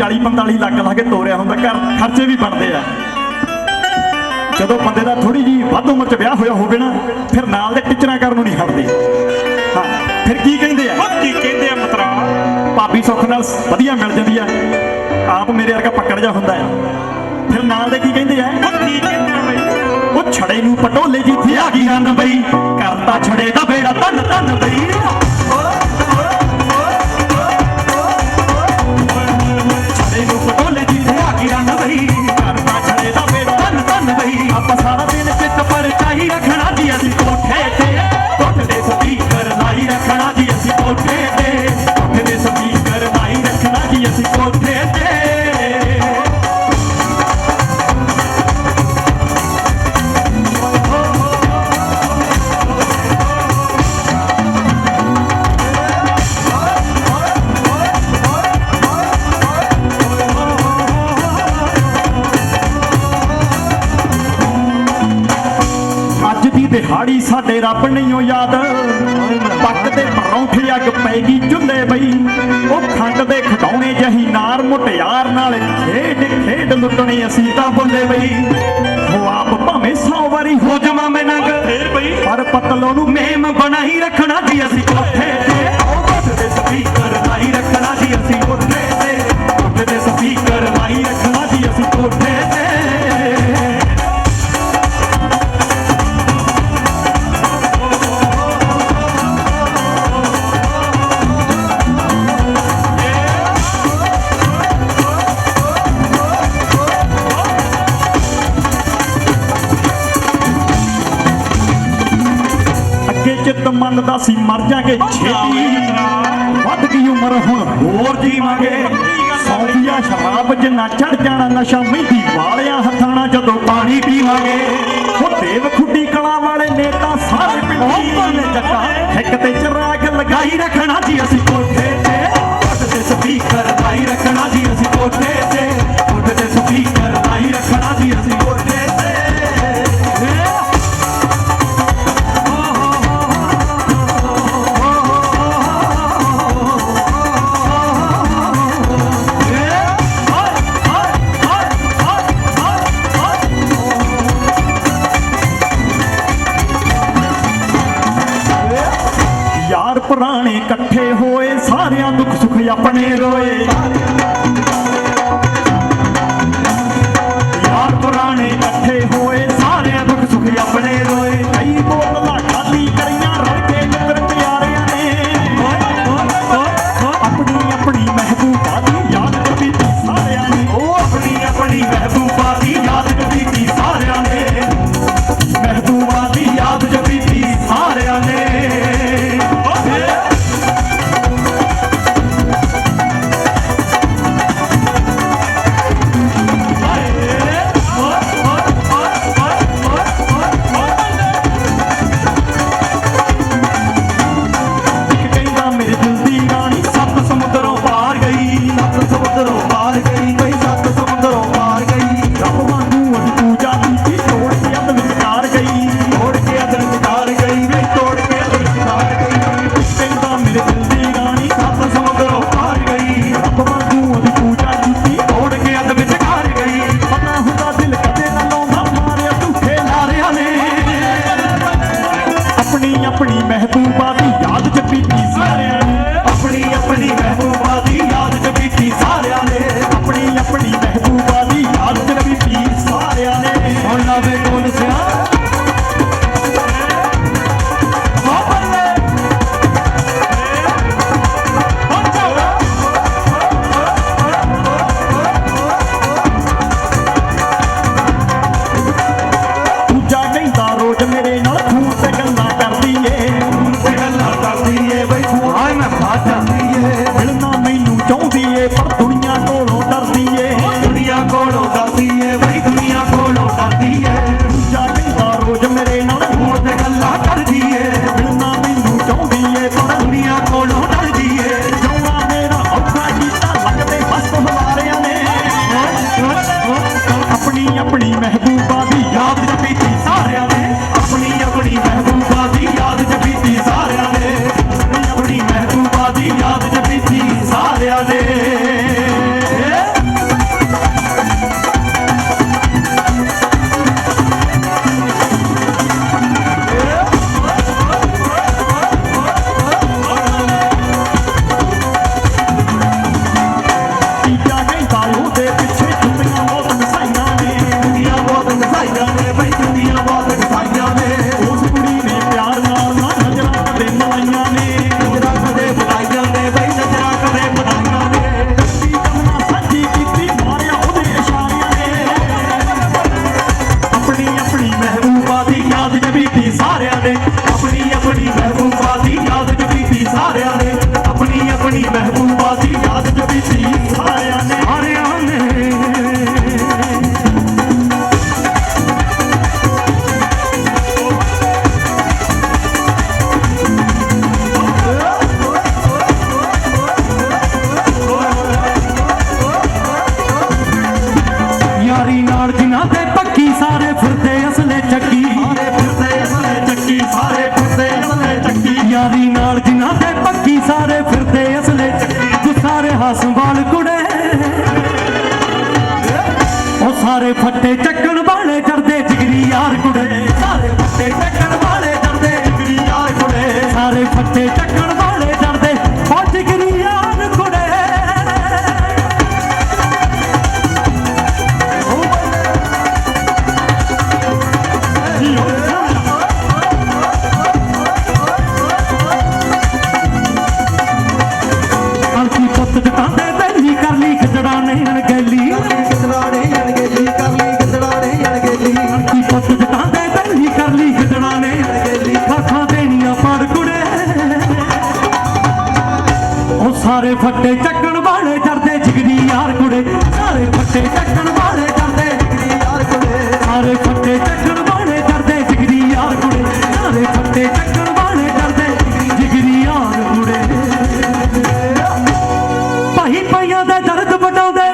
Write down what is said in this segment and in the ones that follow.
40 45 ਲੱਖ ਲਾ ਕੇ ਤੋਰਿਆ ਹੁੰਦਾ ਘਰ ਖਰਚੇ ਵੀ ਬਣਦੇ ਆ। ਜਦੋਂ ਬੰਦੇ ਦਾ ਥੋੜੀ ਜੀ ਵੱਧ ਉਮਰ 'ਚ ਵਿਆਹ ਹੋਇਆ ਹੋਵੇ ਨਾ ਫਿਰ ਨਾਲ ਦੇ ਟੀਚਰਾਂ ਕਰਨ ਨੂੰ ਨਹੀਂ ਹਟਦੇ। ਹਾਂ ਫਿਰ ਕੀ ਕਹਿੰਦੇ ਆ? ਉਹ ਕੀ ਕਹਿੰਦੇ ਆ ਮਤਰਾ ਭਾਬੀ ਸੁੱਖ ਨਾਲ ਵਧੀਆ ਮਿਲ ਜਾਂਦੀ ਆ। ਆਪ ਮੇਰੇ ਵਰਗਾ ਪੱਕੜ ਜਾ ਹੁੰਦਾ ਆ। ਫਿਰ ਨਾਲ ਦੇ ਕੀ ਕਹਿੰਦੇ ਆ? ਉਹ ਕੀ ਕਹਿੰਦੇ ਆ ਬਈ? ਉਹ ਛੜੇ ਨੂੰ ਪਟੋਲੇ ਜਿੱਥੇ ਆ ਗਈ ਰੰਨ ਬਈ। ਕਰਤਾ ਛੜੇ ਦਾ ਬੇੜਾ ਤਨ ਤਨ ਬਈ। ਦਿਹਾੜੀ ਸਾਡੇ ਰੱਬ ਨਹੀਂ ਓ ਯਾਦ। ਪੱਕ ਤੇ ਪਰੌਂਠੇ ਅੱਗ ਪੈਗੀ ਚੁੱਲ੍ਹੇ ਬਈ। ਉਹ ਖੰਡ ਦੇ ਖਡਾਉਣੇ ਜਹੀ ਨਾਰ ਮੁਟਿਆਰ ਨਾਲ ਖੇਡ ਖੇਡ ਲੁੱਟਣੀ ਅਸੀਂ ਤਾਂ ਬੁੱਲੇ ਬਈ। ਹੋ ਆਪ ਭਾਵੇਂ ਸੌ ਵਾਰੀ ਹੋ ਜਾਵਾਂ ਮੈਂ ਨੰਗ। ਫੇਰ ਬਈ। ਪਰ ਪਤਲੋ ਨੂੰ ਮੇਮ ਬਣਾਈ ਰੱਖਣਾ ਜੀ ਅਸੀਂ ਕੋਠੇ ਵੱਧ ਗਈ ਉਮਰ ਹੁਣ? ਹੋਰ ਜੀਵਾਂਗੇ ਸੌਂਫੀਆ ਸ਼ਰਾਬ ਜਿੰਨਾ ਚੜ ਜਾਣਾ ਨਸ਼ਾ ਮਹਿੰਦੀ ਵਾਲਿਆਂ ਹੱਥਾਂ ਨਾਲ ਜਦੋਂ ਪਾਣੀ ਪੀਵਾਂਗੇ। ਉਹ ਦੇਵ ਖੁੱਡੀ ਕਲਾ ਵਾਲੇ ਨੇਤਾ ਸਾਰੇ ਪਿੰਡੀ ਨੇ ਜੱਟਾ ਇੱਕ ਤੇ ਚਰਾਗ ਲਗਾਈ ਰੱਖਣਾ ਜੀ ਅਸੀਂ ਕੋਠੇ ਤੇ। ਕੋਠੇ ਤੇ ਸਪੀਕਰ ਲਾਈ ਰੱਖਣਾ ਜੀ ਅਸੀਂ ਕੋਠੇ ਤੇ। ਕੋਠੇ ਤੇ ਸਪੀਕਰ ਸਾਰੇ ਫੱਟੇ ਚੱਕਣ ਵਾਲੇ ਕਰਦੇ ਜਿਗਰੀ ਯਾਰ ਕੁੜੇ। ਸਾਰੇ ਫੱਟੇ ਚੱਕਣ ਵਾਲੇ ਡਰਦੇ ਜਿਗਰੀ ਯਾਰ ਕੁੜੇ। ਸਾਰੇ ਫੱਟੇ ਚੱਕਣ ਵਾਲੇ ਕਰਦੇ ਜਿਗਰੀ ਯਾਰ ਕੁੜੇ। ਸਾਰੇ ਫੱਟੇ ਚੱਕਣ ਵਾਲੇ ਡਰਦੇ ਜਿਗਰੀ ਯਾਰ ਕੁੜੇ। ਪਹੀ ਪਈਆਂ ਦੇ ਦਰਦ ਵਟਾਉਂਦੇ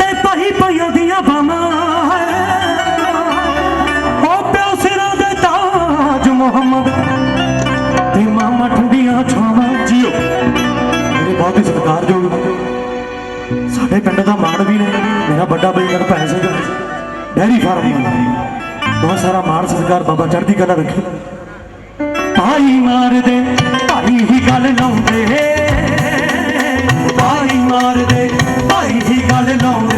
ਤੇ ਪਹੀ ਪਈਆਂ ਦੀਆਂ ਬਾਹਾਂ ਉਹ ਪਿਓ ਸਿਰਾਂ ਦੇ ਤਾਜ ਮੁਹੰਮਦ ਦਾ ਮਾਣ ਵੀ ਨਹੀਂ ਮੇਰਾ ਵੱਡਾ ਬੇਗਰ ਭੈਣ ਸਿੰਘ ਡੈਰੀ ਫਾਰਮ ਦਾ ਬਹੁਤ ਸਾਰਾ ਮਾਣ ਸਤਿਕਾਰ ਬਾਬਾ ਚੜ੍ਹਦੀ ਕਲਾ ਰੱਖੇ। ਤਾਈ ਮਾਰਦੇ ਭਾਈ ਹੀ ਗੱਲ ਲਾਉਂਦੇ। ਤਾਈ ਮਾਰਦੇ ਭਾਈ ਹੀ ਗੱਲ ਲਾਉਂਦੇ।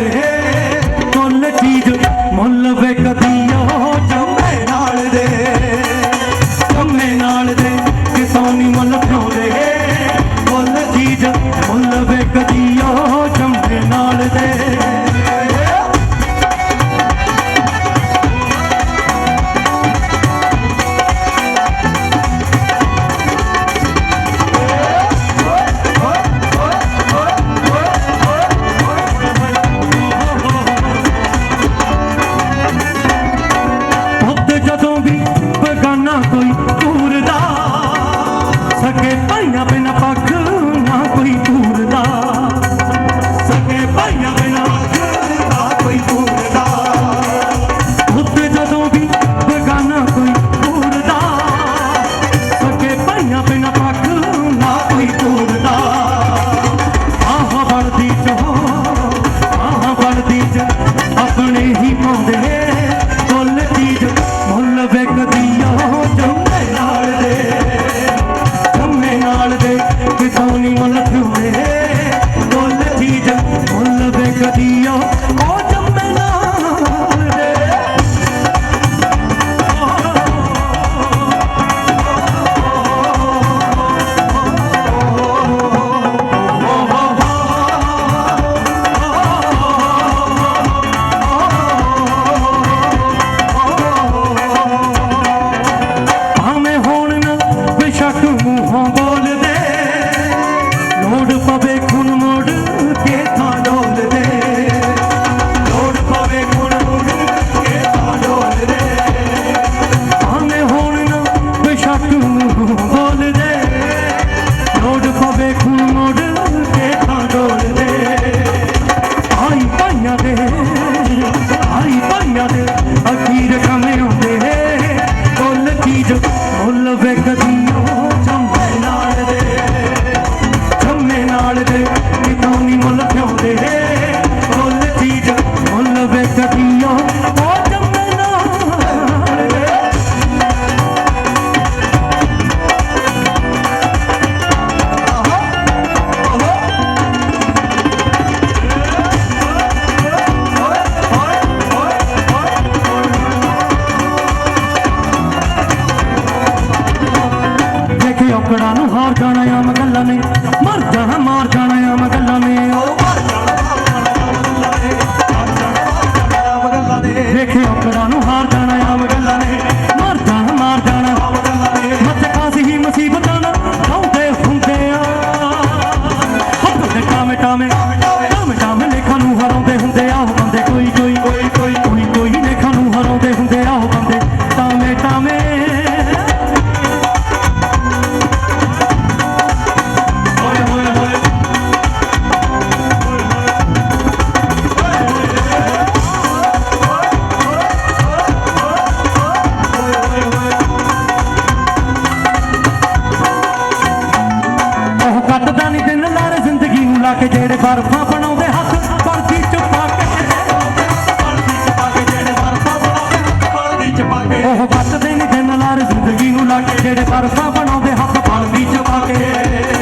যুগ মূল্য বেগ ਉਹ ਵੱਜਦੇ ਨੇ ਦਿਨ ਲਾਰ ਜ਼ਿੰਦਗੀ ਨੂੰ ਲਾ ਕੇ, ਜਿਹੜੇ ਪਰਸਾ ਬਣਾਉਂਦੇ ਹੱਥ ਫਲ ਵੀ ਚਵਾ ਕੇ।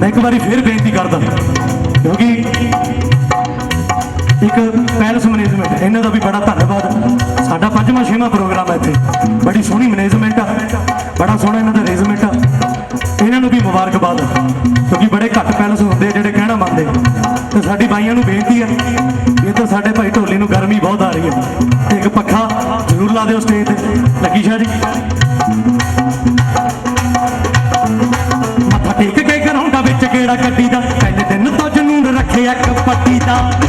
ਮੈਂ ਇੱਕ ਵਾਰੀ ਫਿਰ ਬੇਨਤੀ ਕਰਦਾ, ਕਿਉਂਕਿ ਇੱਕ ਪੈਲਸ ਮੈਨੇਜਮੈਂਟ, ਇਹਨਾਂ ਦਾ ਵੀ ਬੜਾ ਧੰਨਵਾਦ। ਸਾਡਾ ਪੰਜਵਾਂ ਛੇਵਾਂ ਪ੍ਰੋਗਰਾਮ ਹੈ ਇੱਥੇ। ਬੜੀ ਸੋਹਣੀ ਮੈਨੇਜਮੈਂਟ ਆ, ਬੜਾ ਸੋਹਣਾ ਇਹਨਾਂ ਦਾ ਅਰੇਂਜਮੈਂਟ ਆ। ਇਹਨਾਂ ਨੂੰ ਵੀ ਮੁਬਾਰਕਬਾਦ, ਕਿਉਂਕਿ ਬੜੇ ਘੱਟ ਪੈਲਸ ਹੁੰਦੇ ਜਿਹੜੇ ਕਹਿਣਾ ਮੰਨਦੇ ਤੇ ਸਾਡੀ ਬਾਈਆਂ ਨੂੰ ਬੇਨਤੀ ਆ, ਇਹ ਤਾਂ ਸਾਡੇ ਭਾਈ ਢੋਲੀ ਨੂੰ ਗਰਮੀ ਬਹੁਤ ਆ ਰਹੀ ਹੈ ਤੇ ਇੱਕ ਪੱਖਾ ਜ਼ਰੂਰ ਲਾ ਦਿਓ ਸਟੇਜ ਤੇ। ਲੱਗੀ ਸ਼ਾਹ ਜੀ। ਮੱਥਾ ਟੇਕ ਕੇ ਗੱਡੀ ਦਾ ਤਿੰਨ ਦਿਨ ਤੋਂ ਜਨੂਨ ਰੱਖਿਆ ਕਪੱਟੀ ਦਾ।